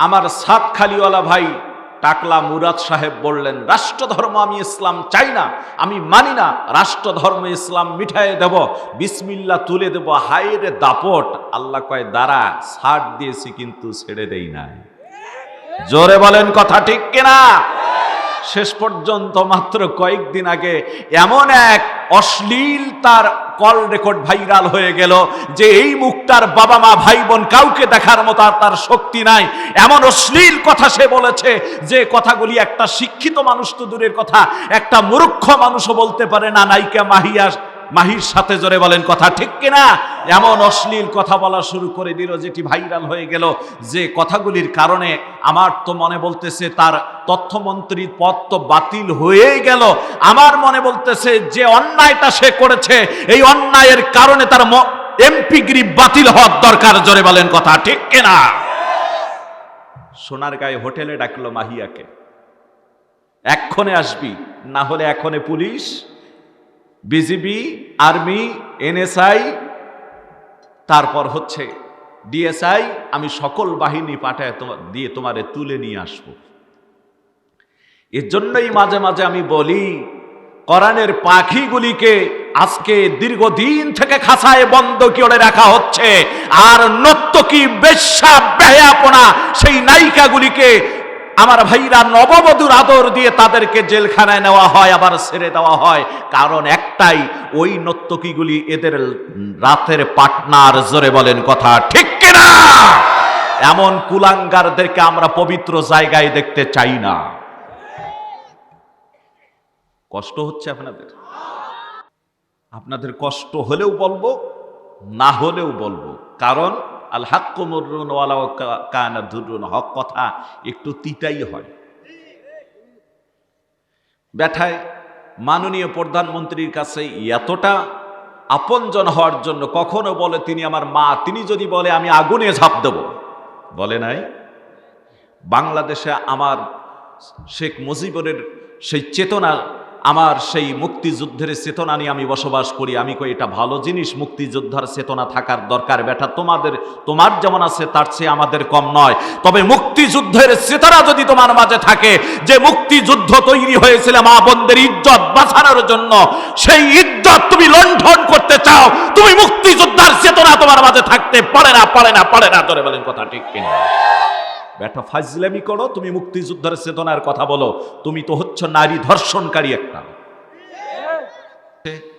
আমার সাত খালিওয়ালা ভাই টাকলা মুরাদ সাহেব বললেন, রাষ্ট্রধর্ম আমি ইসলাম চাই না, আমি মানি না, রাষ্ট্রধর্ম ইসলাম মিঠাই দেব, বিসমিল্লা তুলে দেব হাইরে দাপট। আল্লাহ কয় দ্বারা ছাড় দিয়েছি কিন্তু ছেড়ে দেই নাই। জোরে বলেন কথা ঠিক কিনা? শেষ পর্যন্ত মাত্র কয়েকদিন আগে এমন এক অশ্লীল তার কল রেকর্ড ভাইরাল হয়ে গেল যে এই মুখটার বাবা মা ভাই বোন কাউকে দেখার মতো আর তার শক্তি নাই। এমন অশ্লীল কথা সে বলেছে যে কথাগুলি একটা শিক্ষিত মানুষ তো দূরের কথা, একটা মূর্খ মানুষও বলতে পারে না, নায়িকা মাহিয়া মাহির সাথে জোরে বলেন কথা ঠিক কিনা? এমন অশ্লীল কথা বলা শুরু করে দিল, যেটি ভাইরাল হয়ে গেল। যে কথাগুলির কারণে আমার তো মনে বলতেছে, তার তথ্যমন্ত্রীর পদ তো বাতিল হয়েই গেল। আমার মনে বলতেছে, যে অন্যায়টা সে করেছে, এই অন্যায়ের কারণে তার এমপিগিরি বাতিল হওয়ার দরকার। জোরে বলেন কথা ঠিক কিনা? সোনার গায়ে হোটেলে ডাকলো মাহিয়াকে। এক্ষণে আসবি, না হলে এখনে পুলিশ বিজিবি, আর্মি, এনএসআই, তারপর হচ্ছে ডিএসআই, আমি সকল বাহিনী পাঠায় তোমার দিয়ে তোমারে তুলে নিয়ে আসব। এর জন্যই মাঝে মাঝে আমি বলি করানের পাখিগুলিকে আজকে দীর্ঘদিন থেকে খাসায় বন্ধ করে রাখা হচ্ছে, আর নর্তকী বেশ্যা বেহাপনা সেই নায়িকাগুলিকে আমার ভাইরা নববধূর আদর দিয়ে তাদেরকে জেলখানায় নেওয়া হয়, আবার ছেড়ে দেওয়া হয়। কারণ একটাই, ওই নর্তকীগুলি এদের রাতের পাটনার জোরে বলেন কথা ঠিক কিনা? এমন কুলাঙ্গারদেরকে আমরা পবিত্র জায়গায় দেখতে চাই না। কষ্ট হচ্ছে আপনাদের? আপনাদের কষ্ট হলেও বলব, না হলেও বলব। কারণ আল হাক্কুমরুন ওয়ালাও কানা ধুরুন হক কথা একটু তিতাই হয়। ব্যাঠায় মাননীয় প্রধানমন্ত্রীর কাছে এতটা আপনজন হওয়ার জন্য কখনো বলে, তিনি আমার মা, তিনি যদি বলে, আমি আগুনে ঝাঁপ দেব। বলে নাই। বাংলাদেশে আমার শেখ মুজিবুরের সেই চেতনা আমার সেই মুক্তিযুদ্ধের চেতনা নিয়ে আমি বসবাস করি। আমি কই, এটা ভালো জিনিস, মুক্তিযোদ্ধার চেতনা থাকার দরকার। বেটা, তোমাদের, তোমার যেমন আছে, তার চেয়ে আমাদের কম নয়। তবে মুক্তিযুদ্ধের চেতনা যদি তোমার মাঝে থাকে, যে মুক্তিযুদ্ধ তৈরি হয়েছিল মা বোনদের ইজ্জত বাঁচানোর জন্য, সেই ইজ্জত তুমি লণ্ঠন করতে চাও, তুমি মুক্তিযোদ্ধার চেতনা তোমার মাঝে থাকতে পারে না পারে না পারে না। ধরে বলেন কথা ঠিক কিনা? ব্যাটা ফাজলামি করো, তুমি মুক্তিযুদ্ধের চেতনার কথা বলো। তুমি তো হচ্ছ নারী ধর্ষণকারী একটা।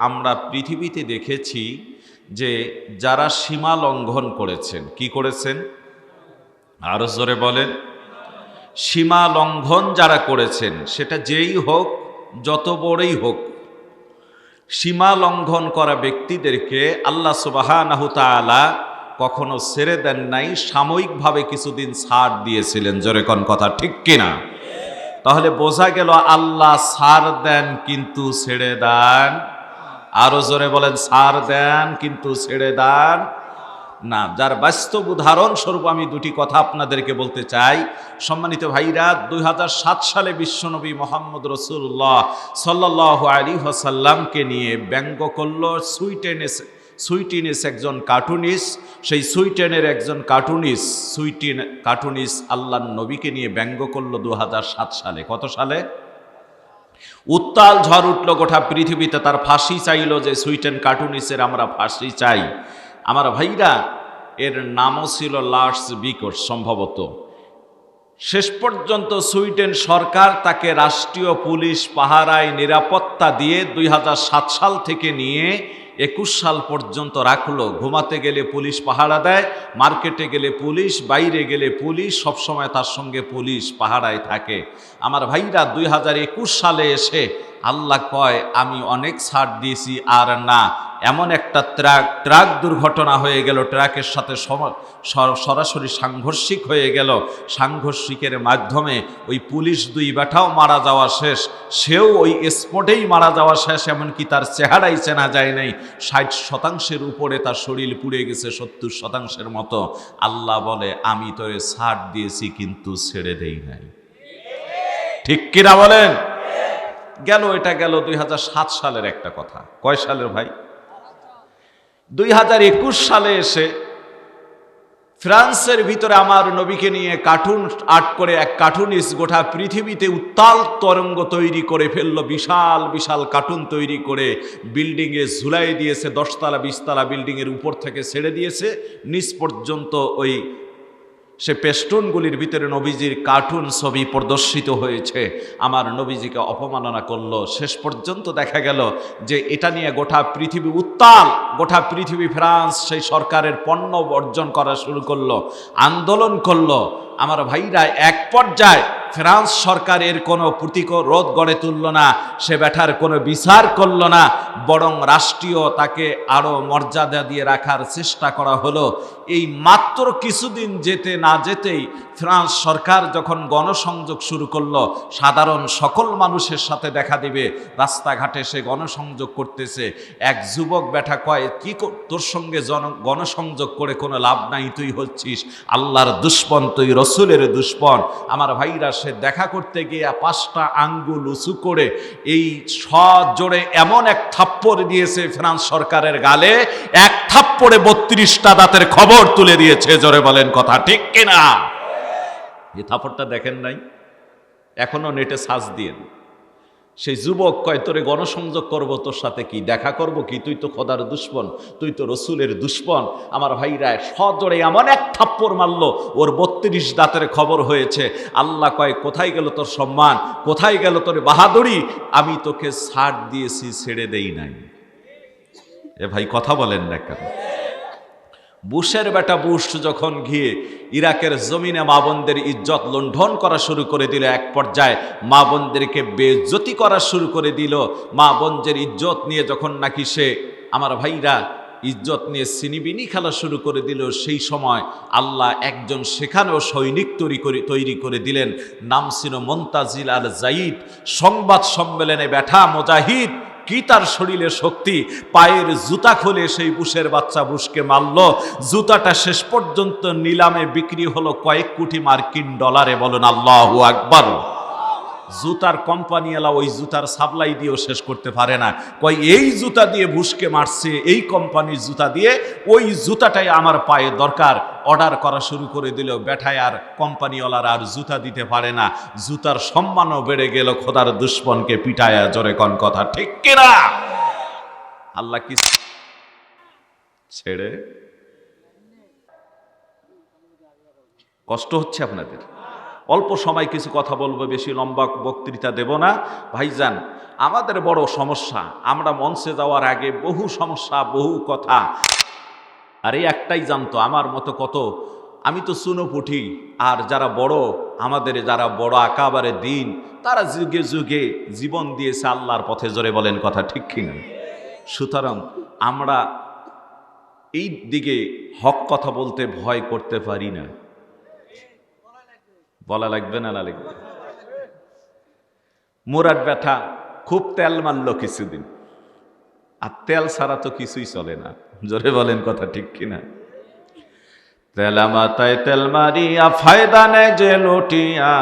আমরা পৃথিবীতে দেখেছি যে যারা সীমা লঙ্ঘন করেছেন, কি করেছেন? আরও জোরে বলেন। সীমা লঙ্ঘন যারা করেছেন, সেটা যেই হোক, যত বড়ই হোক, সীমা লঙ্ঘন করা ব্যক্তিদেরকে আল্লাহ সুবাহ কখনো ছেড়ে দেন নাই, সাময়িকভাবে কিছুদিন ছাড় দিয়েছিলেন। জোরে কোন কথা, ঠিক কিনা? তাহলে বোঝা গেল আল্লাহ ছাড় দেন কিন্তু ছেড়ে দেন। আরও জোরে বলেন, ছাড় দেন কিন্তু ছেড়ে দেন। না, যার বাস্তব উদাহরণ স্বরূপ আমি দুটি কথা আপনাদেরকে বলতে চাই। সম্মানিত ভাইরা, দুই হাজার সাত সালে বিশ্বনবী মোহাম্মদ রসুল্লাহ সাল্লাহ আলী হাসাল্লামকে নিয়ে ব্যঙ্গ করল সুইটেনে সুইটিনিস একজন কার্টুনিস, সেই সুইটেনের একজন কার্টুনিস, সুইটিন, কার্টুনিস আল্লাহ নবীকে নিয়ে ব্যঙ্গ করল দু হাজার সাত সালে। কত সালে? উত্তাল ঝড় উঠল গোটা পৃথিবীতে, তার ফাঁসি চাইল যে সুইটেন কার্টুনিসের আমরা ফাঁসি চাই। আমার ভাইরা, এর নামও ছিল লার্স বিকট সম্ভবত। শেষ পর্যন্ত সুইডেন সরকার তাকে রাষ্ট্রীয় পুলিশ পাহারায় নিরাপত্তা দিয়ে দুই হাজার সাত সাল থেকে নিয়ে একুশ সাল পর্যন্ত রাখল ঘুমাতে গেলে পুলিশ পাহারা দেয়, মার্কেটে গেলে পুলিশ, বাইরে গেলে পুলিশ সবসময় তার সঙ্গে পুলিশ পাহারায় থাকে। আমার ভাইরা দুই হাজার একুশ সালে এসে, আল্লাহ কয়, আমি অনেক ছাড় দিয়েছি আর না। এমন একটা ট্রাক ট্রাক দুর্ঘটনা হয়ে গেল, ট্রাকের সাথে সরাসরি সাংঘর্ষিক হয়ে গেল। সাংঘর্ষিকের মাধ্যমে ওই পুলিশ দুই ব্যাটাও মারা যাওয়া শেষ। সেও ওই স্পটেই মারা যাওয়া শেষ, এমনকি তার চেহারাই চেনা যায় নাই। ষাট শতাংশের উপরে তার শরীর পুড়ে গেছে, সত্তর শতাংশের মতো। আল্লাহ বলে, আমি তোরে ছাড় দিয়েছি, কিন্তু ছেড়ে দেই নাই। ঠিক কিনা বলেন? গেল, এটা গেল দুই হাজার সাত সালের একটা কথা। কয় সালের ভাই? দুই হাজার একুশ সালে এসে ফ্রান্সের ভিতরে আমার নবীকে নিয়ে কার্টুন আর্ট করে এক কার্টুনিস্ট গোটা পৃথিবীতে উত্তাল তরঙ্গ তৈরি করে ফেলল, বিশাল বিশাল কার্টুন তৈরি করে বিল্ডিংয়ে ঝুলাই দিয়েছে, দশতলা, বিশতলা বিল্ডিংয়ের উপর থেকে ছেড়ে দিয়েছে। নিচ পর্যন্ত ওই সে পেস্টুনগুলির ভিতরে নবীজির কার্টুন ছবি প্রদর্শিত হয়েছে। আমার নবীজিকে অপমাননা করল। শেষ পর্যন্ত দেখা গেল যে এটা নিয়ে গোটা পৃথিবী উত্তাল। গোটা পৃথিবী ফ্রান্স সেই সরকারের পণ্য বর্জন করা শুরু করল, আন্দোলন করল। আমার ভাইরা এক পর্যায়ে ফ্রান্স সরকারের কোনো প্রতিরোধ গড়ে তুলল না, সে ব্যাঠার কোনো বিচার করল না, বরং রাষ্ট্রীয় তাকে আরও মর্যাদা দিয়ে রাখার চেষ্টা করা হলো। এই মাত্র কিছুদিন যেতে না যেতেই ফ্রান্স সরকার যখন গণসংযোগ শুরু করল, সাধারণ সকল মানুষের সাথে দেখা দিবে, রাস্তাঘাটে সে গণসংযোগ করতেছে। এক যুবক ব্যাটা কয়, কি তোর সঙ্গে জন, গণসংযোগ করে কোনো লাভ নাই, তুই হচ্ছিস আল্লাহর দুশ্মন, তুই রসুলের দুশ্মন। আমার ভাইরা, সে দেখা করতে গিয়ে পাঁচটা আঙ্গুল উঁচু করে এই সজোরে এমন এক থাপ্পড় দিয়েছে ফ্রান্স সরকারের গালে, এক থাপ্পড়ে বত্রিশটা দাঁতের খবর তুলে দিয়েছে, জোরে বলেন কথা ঠিক কিনা? এই থাপ্পড়টা দেখেন নাই, এখনও নেটে সাজ দিয়ে সেই যুবক কয়, তোরে গণসংযোগ করব, তোর সাথে কি দেখা করব কি? তুই তো খোদার দুশ্মন, তুই তো রসুলের দুশ্মন। আমার ভাইরা সজোরে এমন এক থাপ্পড় মারলো, ওর বত্রিশ দাঁতের খবর হয়েছে। আল্লাহ কয়, কোথায় গেল তোর সম্মান? কোথায় গেল তোর বাহাদুরি? আমি তোকে ছাড় দিয়েছি, ছেড়ে দেই নাই। এ ভাই কথা বলেন না কেন? বুশের বেটা বুশ যখন গিয়ে ইরাকের জমিনে মা বোনদের ইজ্জত লুণ্ঠন করা শুরু করে দিল, এক পর্যায়ে মা বোনদেরকে বেজ্জতি করা শুরু করে দিল। মা বোনদের ইজ্জত নিয়ে যখন নাকি সে, আমার ভাইরা ইজ্জত নিয়ে সিনিবিনি খেলা শুরু করে দিল, সেই সময় আল্লাহ একজন সেখানেও সৈনিক তৈরি করে তৈরি করে দিলেন। নাম ছিল মন্তাজিল আল জাইদ সংবাদ সম্মেলনে ব্যাঠা মুজাহিদ কি তার শরীরে শক্তি? পায়ের জুতা খুলে সেই বুশের বাচ্চা বুশকে মারল। জুতাটা শেষ পর্যন্ত নিলামে বিক্রি হলো কয়েক কোটি মার্কিন ডলারে। বলেন, আল্লাহ আকবর। জুতার কোম্পানিওয়ালা ওই জুতার সাপ্লাই দিয়েও শেষ করতে পারে না। কই এই জুতা দিয়ে বুশকে মারছে, এই কোম্পানির জুতা দিয়ে ওই জুতাটাই আমার পায়ে দরকার। অর্ডার করা শুরু করে দিলেও বেঠায় আর কোম্পানিওয়ালারা আর জুতা দিতে পারে না। জুতার সম্মানও বেড়ে গেল, খোদার দুশ্মনকে পিটায়া জোরে কন কথা। ঠিক কিনা? আল্লাহ কি ছেড়ে? কষ্ট হচ্ছে আপনাদের? অল্প সময় কিছু কথা বলব, বেশি লম্বা বক্তৃতা দেব না। ভাইজান, আমাদের বড় সমস্যা, আমরা মঞ্চে যাওয়ার আগে বহু সমস্যা, বহু কথা। আর এই একটাই জানতো, আমার মতো কত? আমি তো শুনো পুঠি আর যারা বড়, আমাদের যারা বড় আকাবারে দিন, তারা যুগে যুগে জীবন দিয়েছে আল্লাহর পথে, জোরে বলেন কথা ঠিক কিনা? সুতরাং আমরা এই দিকে হক কথা বলতে ভয় করতে পারি না। বলা লাগবে না না লাগবে? মোরার ব্যথা, খুব তেল মারলো কিছুদিন। আর তেল ছাড়া তো কিছুই চলে না। জোরে বলেন কথা ঠিক কিনা? তেলা মাথায় তেল মারিয়া, ফায়দা নেয় যে লুটিয়া।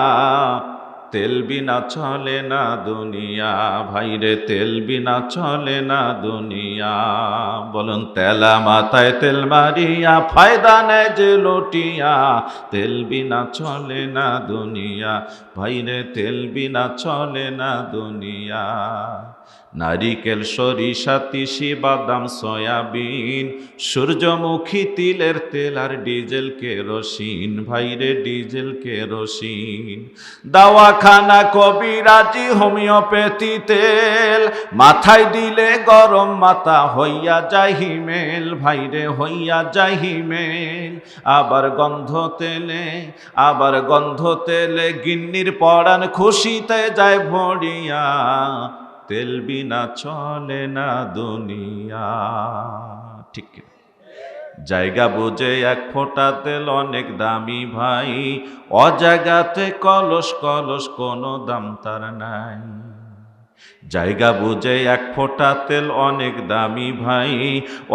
তেল বিনা চলে না দুনিয়া। ভাইরে তেল বিনা চলে না দুনিয়া। বলুন, তেলা মাথায় তেল মারিয়া, ফায়দা নেয় যে লুটিয়া। তেল বিনা চলে না দুনিয়া। ভাইরে তেল বিনা চলে না দুনিয়া। নারিকেল, সরিষা, তিসি, বাদাম, সয়াবিন, সূর্যমুখী তিলের তেল আর ডিজেল কেরোসিন। ভাইরে ডিজেল কেরোসিন। দাওয়াখানা কবিরাজি হোমিওপ্যাথি তেল। মাথায় দিলে গরম মাথা, হইয়া যায় হিমেল। ভাইরে হইয়া যায় হিমেল। আবার গন্ধ তেলে, আবার গন্ধ তেলে গিন্নির পড়ান খুশিতে যায় ভরিয়া। তেল বিনা চলে না দুনিয়া। ঠিক জায়গা বুঝে এক ফোঁটা তেল অনেক দামি ভাই। অজাগাতে কলস কলস কোনো দাম তার নাই। জায়গা বুঝে এক ফোঁটা তেল অনেক দামি ভাই।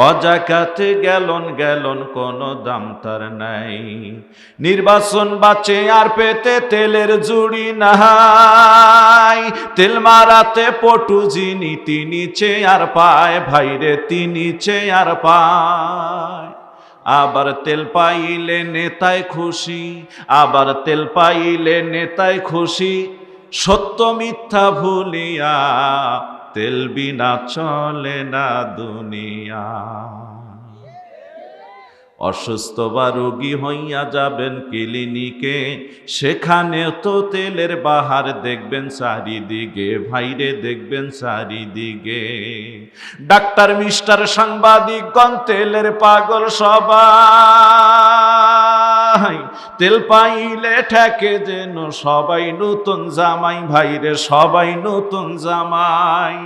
অজাকাতে গেলন গেলন কোনো দাম তার নাই। নির্বাচন বাঁচে আর পেতে তেলের জুড়ি নাই। তেল মারাতে পটু যিনি তিনি চেয়ার পায় ভাইরে তিনি চেয়ার পায়। আবার তেল পাইলে নেতায় খুশি, আবার তেল পাইলে নেতায় খুশি। সত্য মিথ্যা ভুলিয়া, তেল বিনা চলে না দুনিয়া। অসুস্থ বা রোগী হইয়া যাবেন ক্লিনিকে, সেখানে তো তেলের বাহার দেখবেন চারিদিকে, ভাইরে দেখবেন চারিদিকে। ডাক্তার, মিস্টার, সাংবাদিকগণ, তেলের পাগল সবাই। তেল পাইলে ঠেকে যেন সবাই নতুন জামাই, ভাইরে সবাই নতুন জামাই।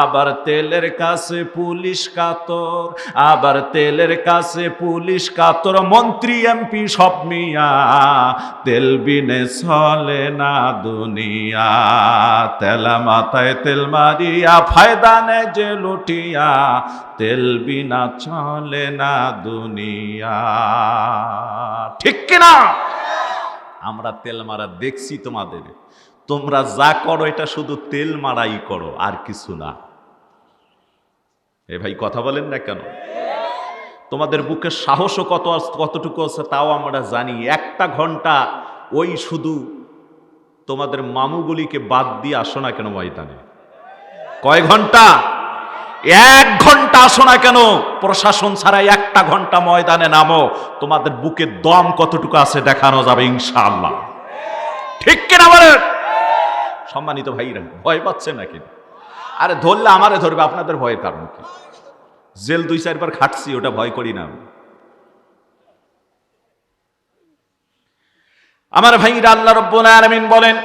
আবার তেলের কাছে পুলিশ কাতর, আবার তেলের কাছে পুলিশ কাতর। মন্ত্রী, এমপি সব মিয়া, তেল বিনে চলে না দুনিয়া। তেলা মাথায় তেল মারিয়া, ফায়দা নে যে লুটিয়া। তেল বিনা চলে না দুনিয়া। ঠিক কিনা? আমরা তেল মারা দেখছি তোমাদের। তোমরা যা করো, এটা শুধু তেল মারাই করো, আর কিছু না। এ ভাই, কথা বলেন না কেন? তোমাদের বুকে সাহসও কত কতটুকু আছে তাও আমরা জানি। একটা ঘণ্টা ওই শুধু তোমাদের মামুগুলিকে বাদ দিয়ে আসো না কেন ময়দানে? কয় ঘণ্টা? এক ঘণ্টা আসো না কেন? প্রশাসন ছাড়াই একটা ঘণ্টা ময়দানে নামো। তোমাদের বুকে দম কতটুকু আছে দেখানো যাবে ইনশাআল্লাহ। ঠিক কিনা বলেন? সম্মানিত ভাইরা, ভয় পাচ্ছে নাকি? আরে ধরলে আমারে ধরবে, আপনাদের ভয়ের কারণ কি? জেল দুই চারবার খাটছি, ওটা ভয় করি না আমি। আমার ভাইরা, আল্লাহ রব্বুল আলামিন বলেন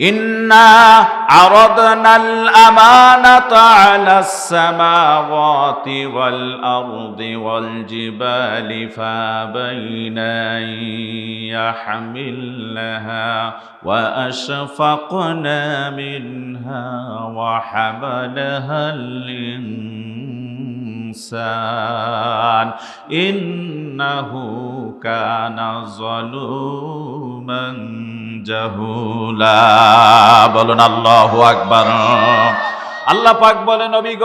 إنا عرضنا الأمانة على السماوات والأرض والجبال فابين يحملنها وأشفقن منها وحملها الإنسان إنه كان ظلوما জাহুলা বলুন আল্লাহ আকবার। আল্লাহ পাক বলেন নবীগ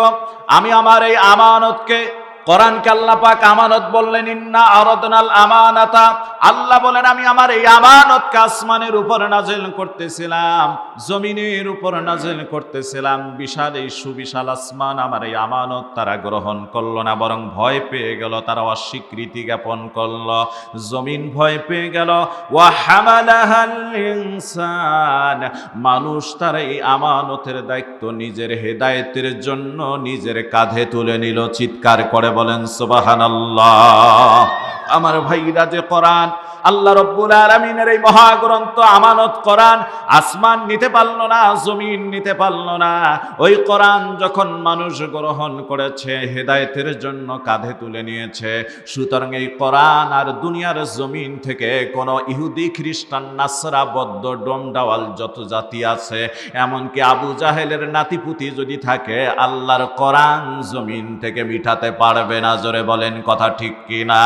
আমি আমার এই আমানতকে কোরআনকে আল্লাহ পাক আমানত বললেন, ইন্না আরাদনাল আমানাতা। আল্লাহ বলেন, আমি আমার এই আমানতকে আসমানের উপর নাজিল করতেছিলাম, জমিনের উপর নাজিল করতেছিলাম। বিশাল এই সুবিশাল আসমান আমার এই আমানত তারা গ্রহণ করল না, বরং ভয় পেয়ে গেল, তারা অস্বীকৃতি জ্ঞাপন করল। জমিন ভয় পেয়ে গেল। ওয়া হামালাহাল ইনসান। মানুষ তার এই আমানতের দায়িত্ব নিজের হেদায়েতের জন্য নিজের কাঁধে তুলে নিল, চিৎকার করে বলেন সুবহানাল্লাহ। আমার ভাইরা যে কোরআন, আল্লাহ রব্বুল আলমিনের এই মহাগ্রন্থ আমানত কোরআন, আসমান নিতে পারল না, জমিন নিতে পারল না। ওই কোরআন যখন মানুষ গ্রহণ করেছে, হেদায়েতের জন্য কাঁধে তুলে নিয়েছে। সুতরাং এই কোরআন আর দুনিয়ার জমিন থেকে কোনো ইহুদি, খ্রিস্টান, নাসরা, বদ্ধ ডোমডাওয়াল যত জাতি আছে, এমনকি আবু জাহেলের নাতিপুতি যদি থাকে, আল্লাহর কোরআন জমিন থেকে মিঠাতে পারবে না। জোরে বলেন কথা ঠিক কিনা?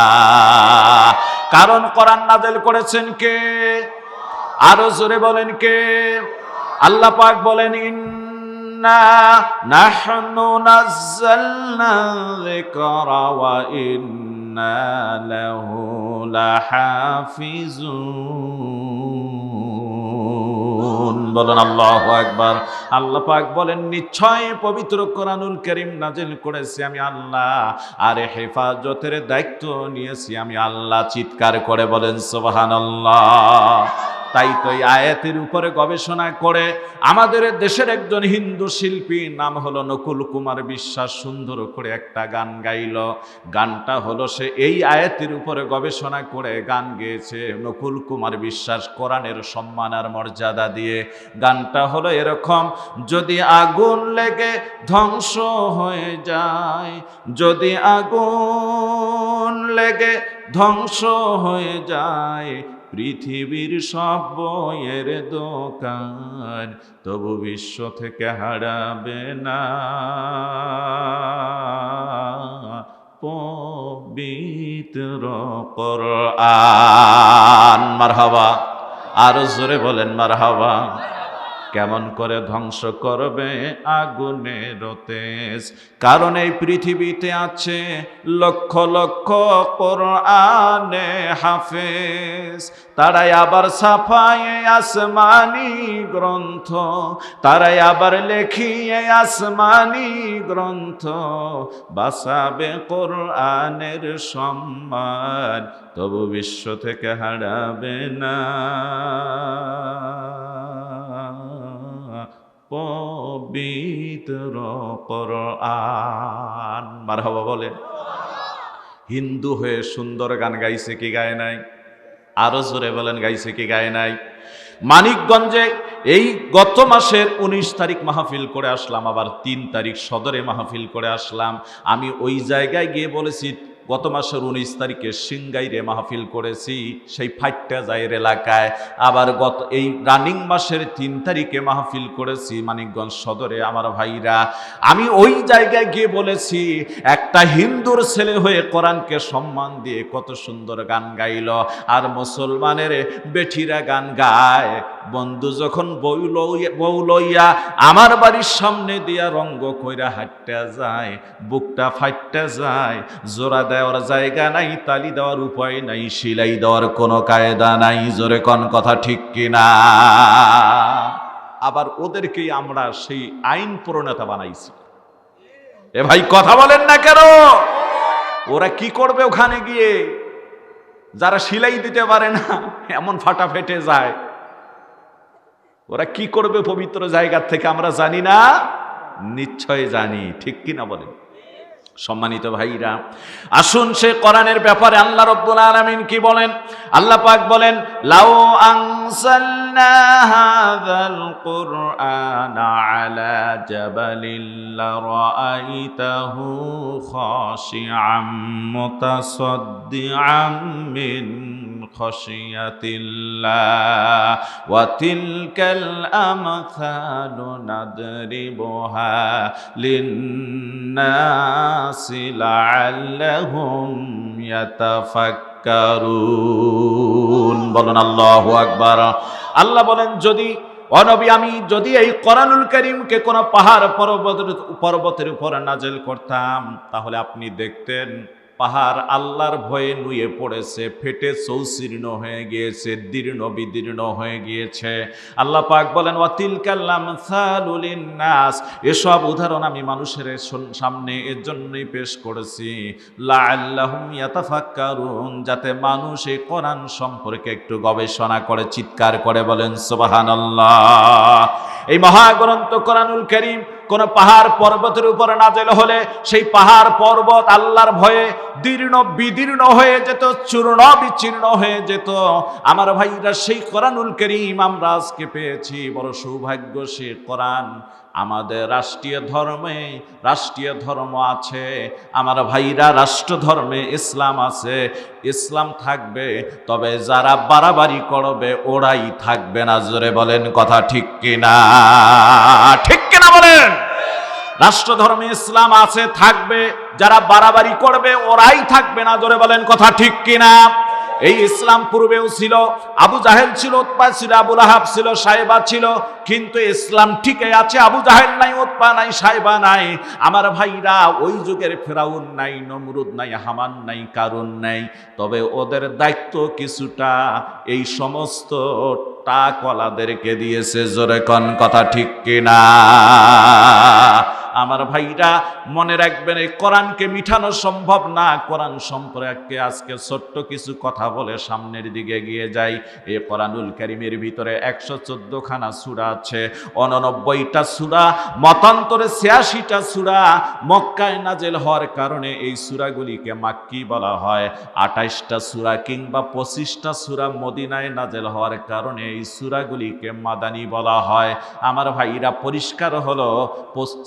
কারণ কোরআন নাজেল করেছেন কে? আরও জোরে বলেন কে? আল্লাহ পাক বলেন, ইন্না নাহনু নাযালনা যিকরা ওয়া ইন্না লাহু লাহাফিজুন। বলেন আল্লাহ একবার আল্লাহ পাক বলেন, নিশ্চয় পবিত্র কোরআনুল করিম নাজিল করেছি আমি আল্লাহ, আরে হেফাজতের দায়িত্ব নিয়েছি আমি আল্লাহ। চিৎকার করে বলেন, সুবহানাল্লাহ। তাই তো এই আয়াতের উপরে গবেষণা করে আমাদের দেশের একজন হিন্দু শিল্পী নাম হলো নকুল কুমার বিশ্বাস সুন্দর করে একটা গান গাইল। গানটা হলো সে এই আয়াতের উপরে গবেষণা করে গান গেয়েছে নকুল কুমার বিশ্বাস কোরআনের সম্মান আর মর্যাদা দিয়ে। গানটা হলো এরকম, যদি আগুন লেগে ধ্বংস হয়ে যায়, যদি আগুন লেগে ধ্বংস হয়ে যায় পৃথিবীর সব বইয়ের দোকান, তবু বিশ্ব থেকে হারাবে না। পবিত্র কর আন মারহাবা, আরও জোরে বলেন মারহাবা। কেমন করে ধ্বংস করবে আগুনের তেজ? কারণ এই পৃথিবীতে আছে লক্ষ লক্ষ কোরআনে হাফেজ। তারাই আবার ছাপায় আসমানি গ্রন্থ। তারাই আবার লেখিয়ে আসমানি গ্রন্থ। বাসাবে কোরআনের সম্মান, তবু বিশ্ব থেকে হারাবে না। পবিত্র কোরআন মারহাবা বলে হিন্দু হয়ে সুন্দর গান গাইছে কি গায় নাই? আরও জোরে বলেন, গাইছে কি গায় নাই? মানিকগঞ্জে এই গত মাসের উনিশ তারিখ মাহফিল করে আসলাম, আবার তিন তারিখ সদরে মাহফিল করে আসলাম। আমি ওই জায়গায় গিয়ে বলেছি গত মাসের উনিশ তারিখে সিংগাইরে মাহফিল করেছি, সেই ফাইটটা জায়ের এলাকায়। আবার গত এই রানিং মাসের তিন তারিখে মাহফিল করেছি মানিকগঞ্জ সদরে আমার ভাইরা। আমি ওই জায়গায় গিয়ে বলেছি, একটা হিন্দুর ছেলে হয়ে কোরআনকে সম্মান দিয়ে কত সুন্দর গান গাইল। আর মুসলমানের বেঠিরা গান গায়, বন্ধু যখন বউ লইয়া আমার বাড়ির সামনে দিয়া রঙ্গ কইরা হাঁটতে যায়, বুকটা ফাইটটা যায়, জোড়া দেওয়ার জায়গা নাই, তালি দেওয়ার উপায় নাই, সিলাই দেওয়ার কোনো কায়দা নাই, জোরে কোন কথা ঠিক কিনা? আবার ওদেরকেই আমরা সেই আইন প্রণেতা বানাইছি। এ ভাই, কথা বলেন না কেন? ওরা কি করবে ওখানে গিয়ে? যারা সিলাই দিতে পারে না, এমন ফাটা ফেটে যায়। ওরা কি করবে পবিত্র জায়গা থেকে আমরা জানি না? নিশ্চয় জানি, ঠিক কিনা বলেন? সম্মানিত ভাইরা, আসুন সে কোরআনের ব্যাপারে আল্লাহ রব্বুল আলামিন কি বলেন? আল্লাহ পাক বলেন, লাউ আনসালনা হাযাল কুরআন আলা জাবালিল লারাআইতাহু খাশিআম মুতাসাদ্দিআম মিন খশিয়াতিল্লাহ ওয়া তিলকাল আমসালু নাদরিবুহা লিন-নাসি লাআল্লাহুম ইয়াতাফাক্কারুন বলুন আল্লাহু আকবার। আল্লাহ বলেন, যদি অনবী আমি যদি এই কোরআনুল করিমকে কোনো পাহাড় পর্বতের পর্বতের উপর নাজেল করতাম, তাহলে আপনি দেখতেন পাহাড় আল্লাহর ভয়ে নুয়ে পড়েছে, ফেটে চৌসীর্ণ হয়ে গিয়েছে, দীর্ণ বিদীর্ণ হয়ে গিয়েছে। আল্লাহ পাক বলেন ওয়াতিল কাল্লাম নাস এসব উদাহরণ আমি মানুষের সামনে এর জন্যই পেশ করেছি। লা আল্লাহুম ইয়াতাফাক্কারুন, যাতে মানুষ এই কোরআন সম্পর্কে একটু গবেষণা করে, চিৎকার করে বলেন, সুবহানাল্লাহ এই মহাগ্রন্থ কোরআনুল করিম কোন পাহাড় পর্বতের উপরে নাজেল হলে সেই পাহাড় পর্বত আল্লাহর ভয়ে দীর্ণ বিদীর্ণ হয়ে যেত, চূর্ণ বিচীর্ণ হয়ে যেত। আমার ভাইরা সেই কোরআনুল করিম আমরা আজকে পেয়েছি। বড় সৌভাগ্য সে কোরআন আমাদের রাষ্ট্রীয় ধর্মে, রাষ্ট্রীয় ধর্ম আছে, আমার ভাইরা রাষ্ট্র ধর্মে ইসলাম আছে, ইসলাম থাকবে, তবে যারা বাড়াবাড়ি করবে, ওরাই থাকবে না, জোরে বলেন কথা ঠিক কিনা? ঠিক কিনা বলেন? রাষ্ট্র ধর্মে ইসলাম আছে, থাকবে, যারা বাড়াবাড়ি করবে, ওরাই থাকবে না, জোরে বলেন কথা ঠিক কিনা? এই ইসলাম পূর্বেও ছিল, আবু জাহেল ছিল, উৎপা ছিল আবুল আহাব ছিল, সাহেবা ছিল, কিন্তু ইসলাম ঠিকই আছে, আবু জাহেল নাই, উৎপা নাই, সাহেবা নাই, আমার ভাইরা ওই যুগের ফেরাউন নাই, নমরুদ নাই, হামান নাই কারণ নাই, তবে ওদের দায়িত্ব কিছুটা এই সমস্ত টাকওয়ালাদেরকে দিয়েছে, জোরে কন কথা ঠিক কিনা? আমার ভাইরা, মনে রাখবেন এই কোরআনকে মিঠানো সম্ভব না। কোরআন সম্পর্কে আজকে ছোট্ট কিছু কথা বলে সামনের দিকে গিয়ে যাই। এই কোরআনুল কারিমের ভিতরে একশো চোদ্দ খানা সুরা আছে অননব্বইটা সুরা, মতান্তরে ছিয়াশিটা সুরা মক্কায় নাজেল হওয়ার কারণে এই সুরাগুলিকে মাক্কি বলা হয়। আঠাইশটা সুরা কিংবা পঁচিশটা সুরা মদিনায় নাজেল হওয়ার কারণে এই সুরাগুলিকে মাদানি বলা হয়। আমার ভাইরা, পরিষ্কার হলো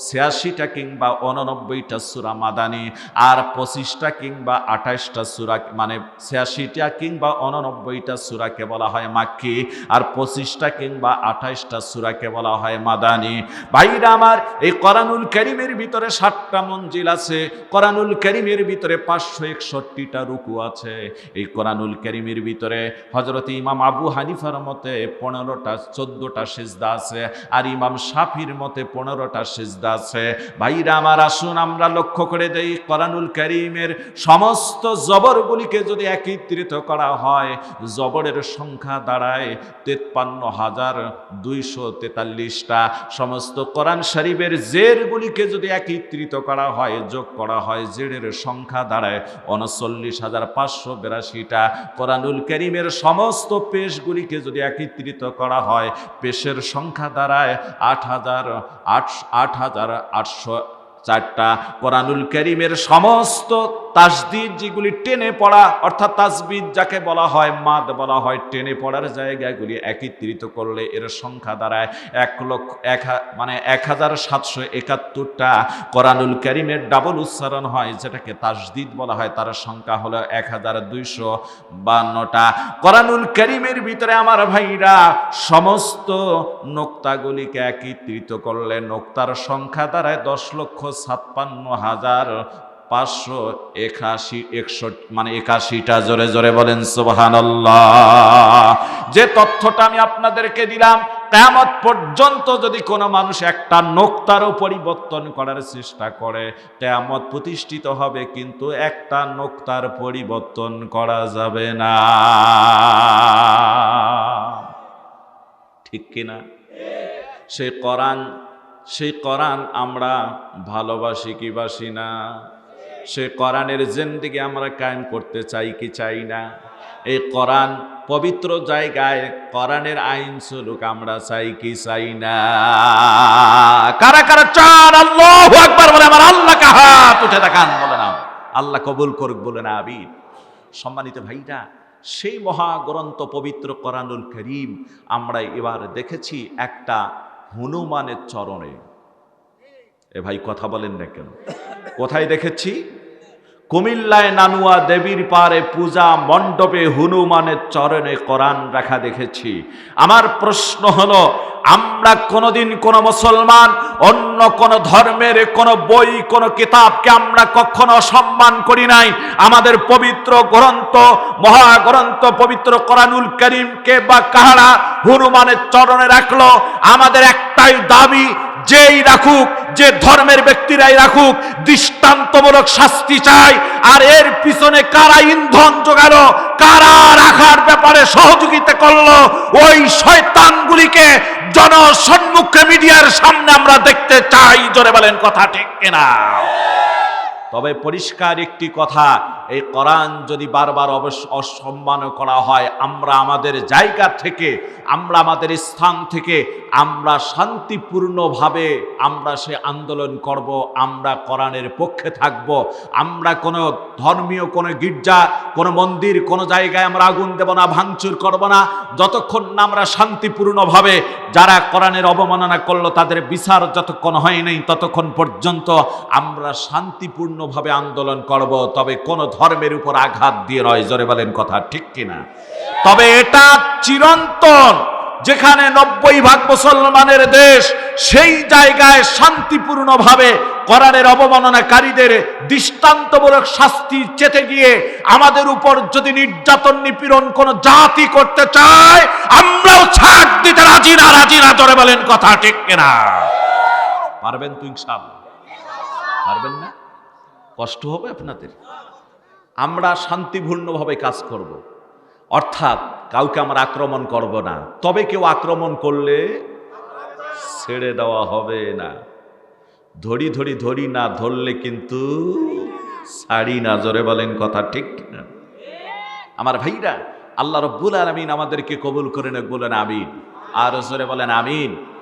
ছিয়াশি ছিয়াশিটা কিংবা উননব্বইটা সুরা মাদানি আর পঁচিশটা কিংবা আঠাশটা সুরা মানে ছিয়াশিটা কিংবা উননব্বইটা সুরাকে বলা হয় মাক্কি আর পঁচিশটা কিংবা আঠাশটা সুরাকে বলা হয় মাদানি। ভাইরা আমার, এই করানুল করিমের ভিতরে ষাটটা মঞ্জিল আছে। করানুল করিমের ভিতরে পাঁচশো একষট্টিটা রুকু আছে। এই করানুল করিমের ভিতরে হজরত ইমাম আবু হানিফার মতে পনেরোটা, চোদ্দটা সেজদা আছে। আর ইমাম সাফির মতে পনেরোটা সেজদা আছে। ভাইরা আমার, আসুন আমরা লক্ষ্য করে দেই করানুল করিমের সমস্ত জবরগুলিকে যদি একত্রিত করা হয়। জবরের সংখ্যা দাঁড়ায় তেপ্পান্ন হাজার দুইশো তেতাল্লিশটা। সমস্ত কোরআন শরীফের জেরগুলিকে যদি একত্রিত করা হয়, যোগ করা হয়, জেরের সংখ্যা দাঁড়ায় উনচল্লিশ হাজার পাঁচশো বিরাশিটা। কোরআনুল করিমের সমস্ত পেশগুলিকে যদি একত্রিত করা হয়, পেশের সংখ্যা দাঁড়ায় আট হাজার আট আট হাজার আটশো চারটা কোরআনুল করিমের সমস্ত তাসদিদ যেগুলি টেনে পড়া, অর্থাৎ তাসবিদ যাকে বলা হয়, মাদ বলা হয়, টেনে পড়ার জায়গাগুলি একত্রিত করলে এর সংখ্যা দাঁড়ায় এক লক্ষ, এক মানে এক হাজার সাতশো একাত্তরটা কোরআনুল করিমের ডাবল উচ্চারণ হয়, যেটাকে তাসদিদ বলা হয়। তার সংখ্যা হলো এক হাজার দুইশো বান্নটা। কোরআনুল করিমের ভিতরে আমার ভাইরা সমস্ত নোক্তাগুলিকে একত্রিত করলে নোক্তার সংখ্যা দাঁড়ায় দশ লক্ষ ছাপ্পান্ন হাজার পাঁচশো একাশি একষট্টি মানে একাশিটা জোরে জোরে বলেন সুবাহান যে তথ্যটা আমি আপনাদেরকে দিলাম তেমত পর্যন্ত যদি কোনো মানুষ একটা নোক্তারও পরিবর্তন করার চেষ্টা করে তেমত প্রতিষ্ঠিত হবে, কিন্তু একটা নোক্তার পরিবর্তন করা যাবে না। ঠিক কিনা? সে কোরআন সেই কোরআন আমরা ভালোবাসি কি বাসি না? সে কোরআনের জিন্দিগি আমরা কায়েম করতে চাই কি চাই না? এই কোরআন পবিত্র জায়গায় কোরআনের আইন চলুক আমরা চাই কি চাই না? কারা কারা চান? আল্লাহ একবার বলে আমার আল্লাহকে হাত উঠে দেখান বলে না আল্লাহ কবুল করুক বলে না আবির সম্মানিত ভাইরা, সেই মহাগ্রন্থ পবিত্র কোরআনুল করিম আমরা এবার দেখেছি একটা হনুমানের চরণে। এ ভাই কথা বলেন না কেন? কোথায় দেখেছি? কুমিল্লায় নানুয়া দেবীর পারে পূজা মণ্ডপে হনুমানের চরণে কোরআন রাখা দেখেছি। আমার প্রশ্ন হলো, আমরা কোনোদিন কোন মুসলমান, অন্য কোন ধর্মের কোন বই, কোন কিতাবকে আমরা কখনো সম্মান করি নাই? আমাদের পবিত্র গ্রন্থ, মহাগ্রন্থ পবিত্র কোরআনুল করিমকে বা কাহারা হনুমানের চরণে রাখল? আমাদের একটাই দাবি যেই রাখুক, যে ধর্মের ব্যক্তিরাই রাখুক, দৃষ্টান্তমূলক শাস্তি চাই। আর এর পিছনে কারা ইন্ধন জোগালো, কারা রাখার ব্যাপারে সহযোগিতা করল, ওই শয়তানগুলিকে জনসম্মুখে মিডিয়ার সামনে আমরা দেখতে চাই। জোরে বলেন কথা ঠিক কিনা? তবে পরিষ্কার একটি কথা, এই কোরআন যদি বারবার অবশ্য অসম্মান করা হয়, আমরা আমাদের জায়গা থেকে, আমরা আমাদের স্থান থেকে, আমরা শান্তিপূর্ণভাবে আমরা সে আন্দোলন করব, আমরা কোরআনের পক্ষে থাকব, আমরা কোনো ধর্মীয়, কোনো গির্জা, কোনো মন্দির, কোনো জায়গায় আমরা আগুন দেব না, ভাঙচুর করব না, যতক্ষণ না আমরা শান্তিপূর্ণভাবে যারা কোরআনের অবমাননা করল, তাদের বিচার যতক্ষণ হয়নি ততক্ষণ পর্যন্ত আমরা শান্তিপূর্ণভাবে আন্দোলন করব, তবে কোন ধর্মের উপর আঘাত দিয়ে নয়, জোরে বলেন কথা ঠিক কিনা? তবে এটা চিরন্তন, যেখানে নব্বই ভাগ মুসলমানের দেশ সেই জায়গায় শান্তিপূর্ণভাবে কোরআনের অবমাননাকারীদের দৃষ্টান্তমূলক শাস্তি চেতে গিয়ে আমাদের উপর যদি নির্যাতন নিপীড়ন কোন জাতি করতে চায়, আমরাও ছাড় দিতে রাজি না রাজি না ধরে বলেন কথা ঠিক কিনা? পারবেন তুই ইনশাআল্লাহ? পারবেন না? কষ্ট হবে আপনাদের? আমরা শান্তিপূর্ণভাবে কাজ করব। অর্থাৎ কাউকে আমরা আক্রমণ করব না। তবে কেউ আক্রমণ করলে ছেড়ে দেওয়া হবে না। ধরি ধরি ধরি না ধরলে কিন্তু ছাড়ি না। জোরে বলেন কথা ঠিক না আমার ভাইরা, আল্লাহ রব্বুল আলমিন আমাদেরকে কবুল করে নেক, বলেন আমিন। আর জোরে বলেন আমিন।